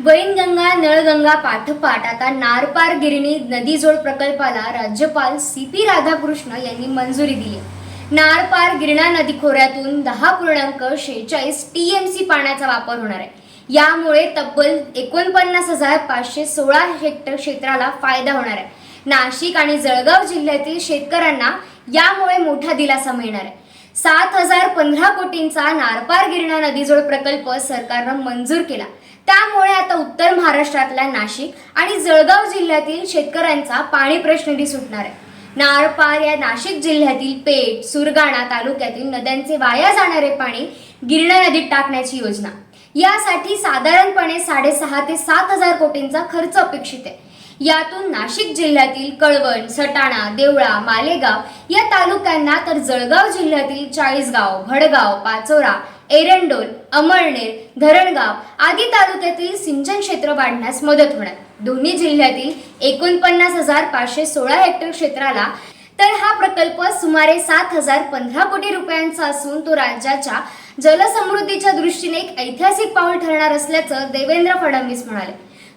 वैनगंगा नळगंगा पाठोपाठ आता नारपार गिरणी नदीजोड प्रकल्पाला राज्यपाल सी पी राधाकृष्ण यांनी मंजुरी दिली. नारपार गिरणा नदी खोऱ्यातून दहा पूर्णांक शेहेचाळीस टीएमसी पाण्याचा वापर होणार आहे. यामुळे तब्बल एकोणपन्नास हजार पाचशे सोळा हेक्टर क्षेत्राला फायदा होणार आहे. नाशिक आणि जळगाव जिल्ह्यातील शेतकऱ्यांना यामुळे मोठा दिलासा मिळणार आहे. सात हजार पंधरा कोटींचा नारपार गिरणा नदीजोड प्रकल्प सरकारनं मंजूर केला. त्यामुळे आता उत्तर महाराष्ट्रातल्या नाशिक आणि जळगाव जिल्ह्यातील शेतकऱ्यांचा पाणी प्रश्नही सुटणार आहे. नारपार या नाशिक जिल्ह्यातील पेठ सुरगाणा तालुक्यातील नद्यांचे वाया जाणारे पाणी गिरणा नदीत टाकण्याची योजना. यासाठी साधारणपणे साडेसहा ते सात हजार कोटींचा खर्च अपेक्षित आहे. यातून नाशिक जिल्ह्यातील कळवण सटाणा देवळा मालेगाव या तालुक्यांना तर जळगाव जिल्ह्यातील चाळीसगाव भडगाव पाचोरा एरंडोल अमळनेर धरणगाव आदी तालुक्यातील सिंचन क्षेत्र वाढण्यास मदत होणार. दोन्ही जिल्ह्यातील एकोणपन्नास हजार पाचशे सोळा हेक्टर क्षेत्राला तर हा प्रकल्प सुमारे सात हजार पंधरा कोटी रुपयांचा असून तो राज्याच्या जलसमृद्धीच्या दृष्टीने एक ऐतिहासिक पाऊल ठरणार असल्याचं देवेंद्र फडणवीस म्हणाले.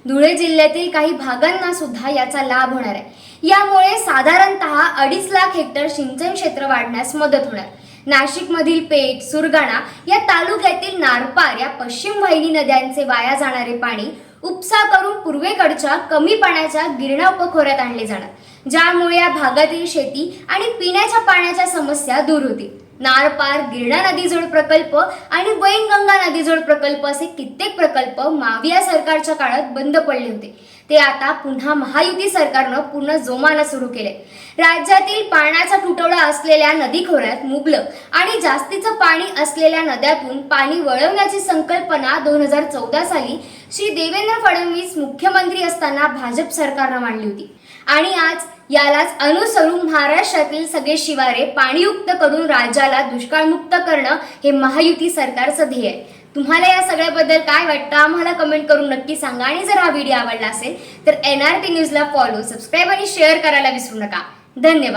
धुळे जिल्ह्यातील काही भागांना सुद्धा याचा लाभ होणार आहे. यामुळे साधारणतः अडीच लाख हेक्टर सिंचन क्षेत्र वाढण्यास मदत होणार. नाशिकमधील पेठ सुरगाणा या तालुक्यातील नारपार या पश्चिम वाहिनी नद्यांचे वाया जाणारे पाणी उपसा करून पूर्वेकडच्या कमी पाण्याच्या गिरणा उपखोऱ्यात आणले जाणार. ज्यामुळे या भागातील शेती आणि पिण्याच्या पाण्याच्या समस्या दूर होतील नारपार गिरणा नदीजोड प्रकल्प आणि वैनगंगा नदीजोड प्रकल्प असे कित्येक प्रकल्प माविया सरकारच्या काळात बंद पडले होते. ते आता पुन्हा महायुती सरकारनं पूर्ण जोमानं सुरू केले. राज्यातील पाण्याचा तुटवडा असलेल्या नदी खोऱ्यात मुबलक आणि जास्तीचं पाणी असलेल्या नद्यातून पाणी वळवण्याची संकल्पना दोन हजार चौदा साली श्री देवेंद्र फडणवीस मुख्यमंत्री असताना भाजप सरकारनं मांडली होती. आणि आज यालाच अनुसरून महाराष्ट्रातील सगळे शिवारे पाणीयुक्त करून राज्याला दुष्काळमुक्त करणं हे महायुती सरकारचं ध्येय आहे. तुम्हाला या सगळ्याबद्दल काय वाटतं? आम्हाला कमेंट करून नक्की सांगा. आणि जर हा व्हिडिओ आवडला असेल तर एन आर टी न्यूजला फॉलो सबस्क्राईब आणि शेअर करायला विसरू नका. धन्यवाद.